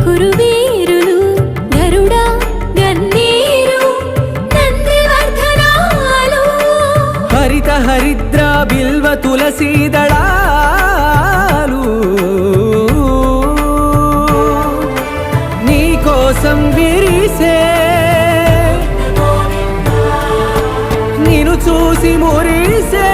కురువీరులు గరుడా గన్నీరు నందివర్ధనాలు. హరిత హరిద్ర బిల్వ తులసీదళాలు నీ కోసం విరిసే నిను చూసి మురిసే